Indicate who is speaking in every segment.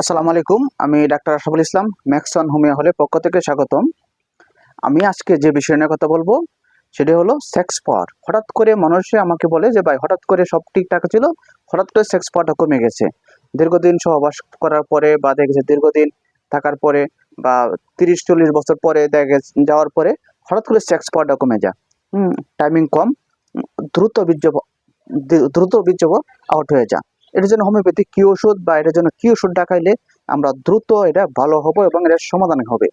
Speaker 1: আসসালামু আলাইকুম, আমি doctor Ashraful Islam, Maxon homeo হলে পক্ষ থেকে স্বাগতম। আমি আজকে যে বিষয় নিয়ে কথা বলব, সেটি হলো সেক্স পাওয়ার হঠাৎ করে মানুষে আমাকে বলে যে, ভাই, হঠাৎ করে সব ঠিকঠাক ছিল, হঠাৎ করে সেক্স পাওয়ারটা কমে গেছে। দীর্ঘদিন সহবাস করার পরে বা দেখেছে দীর্ঘদিন থাকার পরে বা তিরিশ, চল্লিশ বছর পরে দেখা যাওয়ার পরে হঠাৎ করে সেক্স পাওয়ারটা কমে যায়। হুম টাইমিং কম, দ্রুত বীর্য দ্রুত বীর্য আউট হয়ে যায়। এটার জন্য হোমিওপ্যাথিক কি ওষুধ বা এটার জন্য কি ওষুধ খাইলে আমরা দ্রুত এটা ভালো হব এবং এটার সমাধান হবে।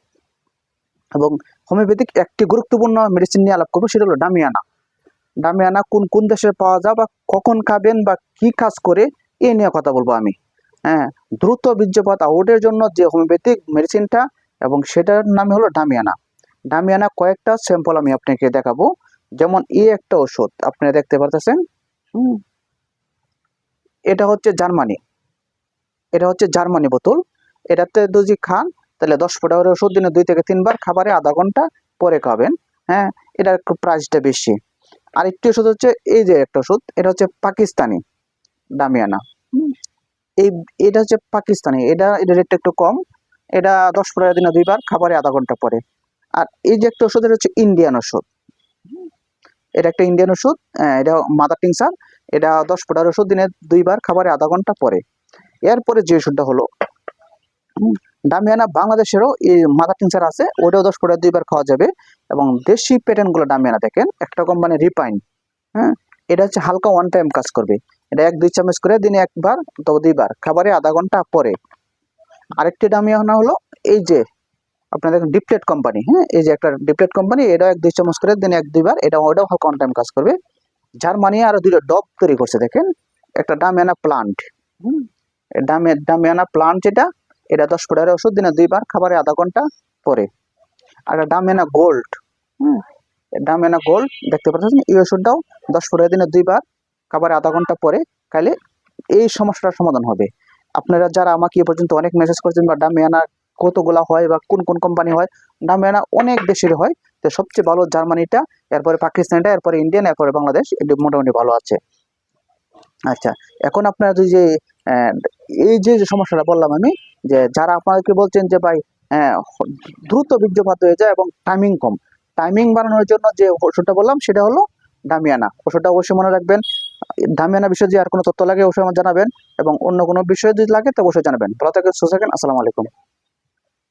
Speaker 1: এবং হোমিওপ্যাথিক একটি গুরুত্বপূর্ণ মেডিসিন নিয়ে আলাপ করব, সেটা হলো ডামিয়ানা ডামিয়ানা কোন কোন দেশে পাওয়া যায় বা কখন খাবেন বা কি কাজ করে, এ নিয়ে কথা বলব আমি। হ্যাঁ দ্রুত বীর্যপাত আউটের জন্য যে হোমিওপ্যাথিক মেডিসিনটা এবং সেটার নামে হলো ডামিয়ানা ডামিয়ানা কয়েকটা স্যাম্পল আমি আপনাকে দেখাবো। যেমন এ একটা ওষুধ, আপনারা দেখতে পারতেছেন? হুম। এটা হচ্ছে জার্মানি। এটা হচ্ছে জার্মানি বোতল। এটাতে যদি খান, তাহলে দশ ফোঁটা ওষুধ দিনে দুই থেকে তিনবার খাবারে আধা ঘণ্টা পরে খাবেন হ্যাঁ? এটার একটু প্রাইসটা বেশি। আরেকটি ওষুধ হচ্ছে, এই যে একটা ওষুধ, এটা হচ্ছে পাকিস্তানি দামিয়ানা। এই, এটা হচ্ছে পাকিস্তানি, এটা এটা রেটটা একটু কম। এটা দশ পনেরো দিনে দুইবার, খাবারে আধা ঘণ্টা পরে। আর এই যে একটা ওষুধ, এটা হচ্ছে ইন্ডিয়ান ওষুধ। এটা একটা ইন্ডিয়ান ওষুধ এটা মাদার টিংসার এটা দশ ফোঁটার ওষুধ দিনে দুইবার, খাবারে আধা ঘণ্টা পরে। এরপরে যে ওষুধটা হলো ডামিয়ানা বাংলাদেশেরও এই মাদার টিংসার আছে, ওটাও দশ ফোঁটা দুইবার খাওয়া যাবে। এবং দেশি প্যাটার্নগুলো ডামিয়ানা দেখেন, একটা কোম্পানি রিপাইন হ্যাঁ এটা হচ্ছে হালকা ওয়ান টাইম কাজ করবে। এটা এক, দুই চামচ করে দিনে একবার অথবা দুইবার, খাবারে আধা ঘণ্টা পরে। আরেকটি ডামিয়ানা হলো, এই যে আপনার দেখেন ডিপলেট কোম্পানি হ্যাঁ? এই যে একটা ডিপলেট কোম্পানি এটা এক দুই চামচ করে দিনে, এক দুইবার এটা ওটাও ওয়ান টাইম কাজ করবে। জার্মানি আরও দুটো ডব তৈরি করছে, দেখেন। একটা ডামিয়ানা প্লান্ট হুম? ডামে ডামিয়ানা প্লান্ট যেটা, এটা দশ ফুটের ওষুধ, দিনে দুইবার খাবারে আধা ঘণ্টা পরে। আর একটা ডাম ডামিয়ানা গোল্ড হুম ডামিয়ানা গোল্ড দেখতে পাচ্ছেন, এই ওষুধটাও দশ ফুটের দিনে দুইবার খাবারে আধা ঘণ্টা পরে, খাইলে এই সমস্যাটার সমাধান হবে। আপনারা যারা আমাকে এ পর্যন্ত অনেক মেসেজ করেছেন বা ডাম ডামিয়ানা কতগুলা হয় বা কোন কোন কোম্পানি হয় ডামিয়ানা অনেক দেশের হয়। তো সবচেয়ে ভালো জার্মানিটা, এরপরে পাকিস্তানটা, এরপরে ইন্ডিয়ান, এরপরে বাংলাদেশ, এটি মোটামুটি ভালো আছে। আচ্ছা এখন আপনারা যদি যে এই যে যে সমস্যাটা বললাম আমি, যে যারা আপনাদেরকে বলছেন যে ভাই দ্রুত বীর্যপাত হয়ে যায় এবং টাইমিং কম। টাইমিং বাড়ানোর জন্য যে ওষুধটা বললাম, সেটা হলো ডামিয়ানা ওষুধটা অবশ্যই মনে রাখবেন। ডামিয়ানা বিষয়ে যদি আর কোনো তথ্য লাগে, অবশ্যই আমার জানাবেন এবং অন্য কোনো বিষয়ে যদি লাগে, তো অবশ্যই জানাবেন। ভালো থাকেন, সুস্থ থাকেন, আসসালামু আলাইকুম।